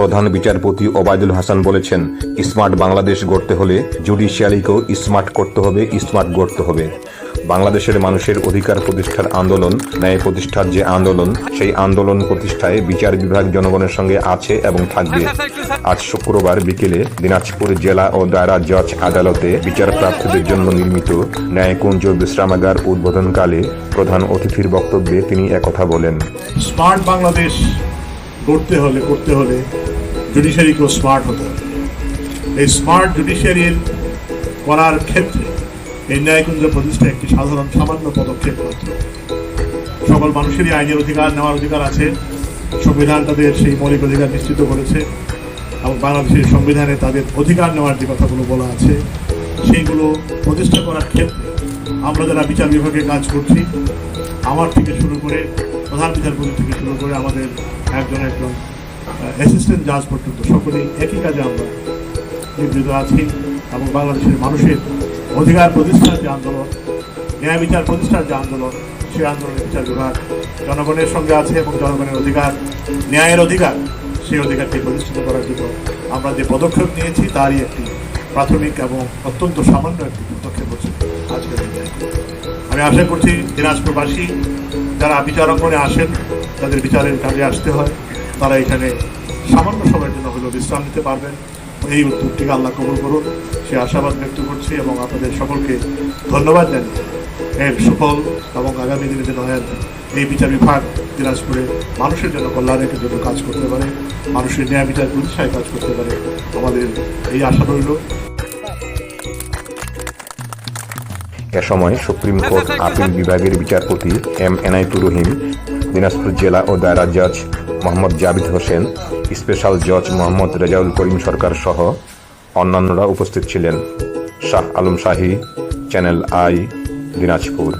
প্রধান বিচারপতি ওবায়দুল হাসান বলেছেন, স্মার্ট বাংলাদেশ গড়তে হলে জুডিশিয়ারিকেও স্মার্ট করতে হবে, স্মার্ট গড়তে হবে। বাংলাদেশের মানুষের অধিকার প্রতিষ্ঠার আন্দোলন, ন্যায় প্রতিষ্ঠার যে আন্দোলন, সেই আন্দোলন প্রতিষ্ঠায় বিচার বিভাগ জনগণের সঙ্গে আছে এবং থাকবে। আজ শুক্রবার বিকেলে দিনাজপুর জেলা ও দায়রা জজ আদালতে বিচার প্রার্থীদের জন্য নির্মিত ন্যায়কুঞ্জ বিশ্রামাগার উদ্বোধনকালে প্রধান অতিথির বক্তব্যে তিনি একথা বলেন। স্মার্ট বাংলাদেশ গড়তে হলে, করতে হলে জুডিশিয়ারিকেও স্মার্ট হতে হবে। এই স্মার্ট জুডিশিয়ারির করার ক্ষেত্রে এই ন্যায়কুঞ্জ প্রতিষ্ঠা একটি সাধারণ, সামান্য পদক্ষেপ মাত্র সকল মানুষেরই আইনের অধিকার, নেওয়ার অধিকার আছে। সংবিধান তাদের সেই মৌলিক অধিকার নিশ্চিত করেছে এবং বাংলাদেশের সংবিধানে তাদের অধিকার নেওয়ার যে কথাগুলো বলা আছে, সেইগুলো প্রতিষ্ঠা করার ক্ষেত্রে আমরা যারা বিচার বিভাগে কাজ করছি, আমার থেকে শুরু করে প্রধান বিচারপতি থেকে শুরু করে আমাদের একজন একজন অ্যাসিস্ট্যান্ট জাজ পর্যন্ত, সকলেই একই কাজে আমরা নিবৃত আছি এবং বাংলাদেশের মানুষের অধিকার প্রতিষ্ঠার যে আন্দোলন, ন্যায় বিচার প্রতিষ্ঠার যে আন্দোলন, সেই আন্দোলনের বিচার বিভাগ জনগণের সঙ্গে আছে এবং জনগণের অধিকার, ন্যায়ের অধিকার, সেই অধিকারকে প্রতিষ্ঠিত করার জন্য আমরা যে পদক্ষেপ নিয়েছি তারই একটি প্রাথমিক এবং অত্যন্ত সামান্য একটি পদক্ষেপ হচ্ছে আজকের আমি আশা করছি দিনাজপুরবাসী যারা বিচারাঙ্গনে আসেন, তাদের বিচারের কাজে আসতে হয়। তারা এখানে সামান্য সময়ের জন্য হলেও বিশ্রাম নিতে পারবেন। এই উদ্যোগটিকে আল্লাহ কবুল করুন। সে আশাবাদ ব্যক্ত করছি এবং আপনাদের সকলকে ধন্যবাদ জানিয়ে এর সুফল এবং আগামী দিনে যেন এই বিচার বিভাগ দিনাজপুরে মানুষের জন্য কল্যাণের জন্য কাজ করতে পারে, মানুষের ন্যায় বিচার প্রতিষ্ঠায় কাজ করতে পারে। আমাদের এই আশা রইল। এ সময় সুপ্রিম কোর্ট আপিল বিভাগের বিচারপতি এম এনায়েতুর রহিম, দিনাজপুর জেলা ও দায়রা জজ মোহাম্মদ জাবিদ হোসেন, স্পেশাল জজ মোহাম্মদ রেজাউল করিম সরকার সহ অন্যান্যরা উপস্থিত ছিলেন। Shah Alam Shahi, channel I, Dinajpur.